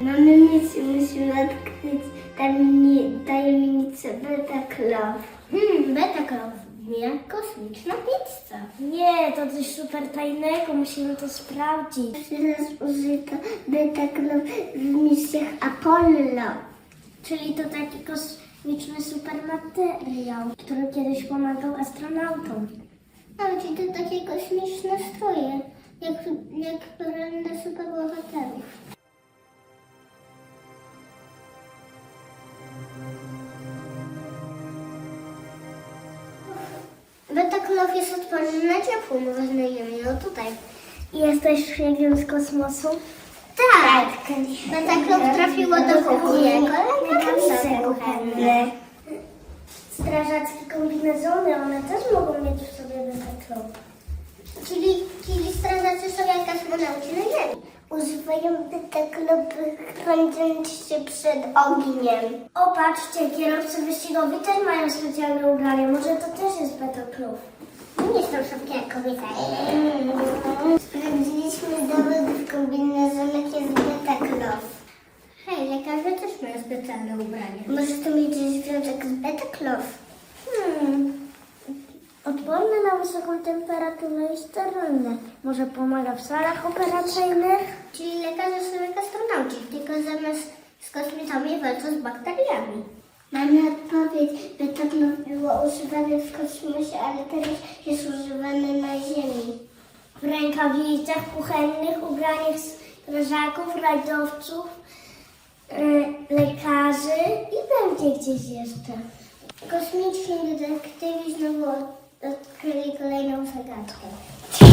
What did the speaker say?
Mamy misję, musimy odkryć tajemni- tajemnicę Beta Club. Hmm, Beta Club brzmi kosmiczna pizza. Nie, to coś super tajnego, musimy to sprawdzić. Teraz użyto Beta w misjach Apollo. Czyli to taki kosmiczny supermateriał, który kiedyś pomagał astronautom. Ale ci to takie kosmiczne stroje, jak, jak pełne Beta Club jest odporny na ciepło, znajdziemy ją tutaj. Jesteś szpiegiem z kosmosu? Tak, Beta Club trafiło do kuchni rękawice kuchenne. Strażackie kombinezony, one też mogą mieć w sobie beta Czyli, czyli strażacy są jak kosmonauci na Ziemi. Używają Beta Club chroniąc się przed ogniem. O, patrzcie, kierowcy wyścigowi też mają specjalne ubranie. Może to też jest beta klub. Nie są szybkie jak kobieta. Sprawdziliśmy dowód w kombinezonach jest Beta Club. Hej, lekarze też mają specjalne ubranie. Może to mieć związek z Beta Club? Odporne na wysoką temperaturę i sterylne. Może pomaga w salach operacyjnych? Czyli lekarze są jak astronauci, tylko zamiast z kosmitami walczą z bakteriami. Mamy odpowiedź. Beta Club było używane w kosmosie, ale teraz jest używane na Ziemi. W rękawicach kuchennych, ubraniach strażaków, rajdowców, yy, lekarzy i pewnie gdzieś jeszcze. Kosmiczni detektywi znowu odkryli kolejną zagadkę.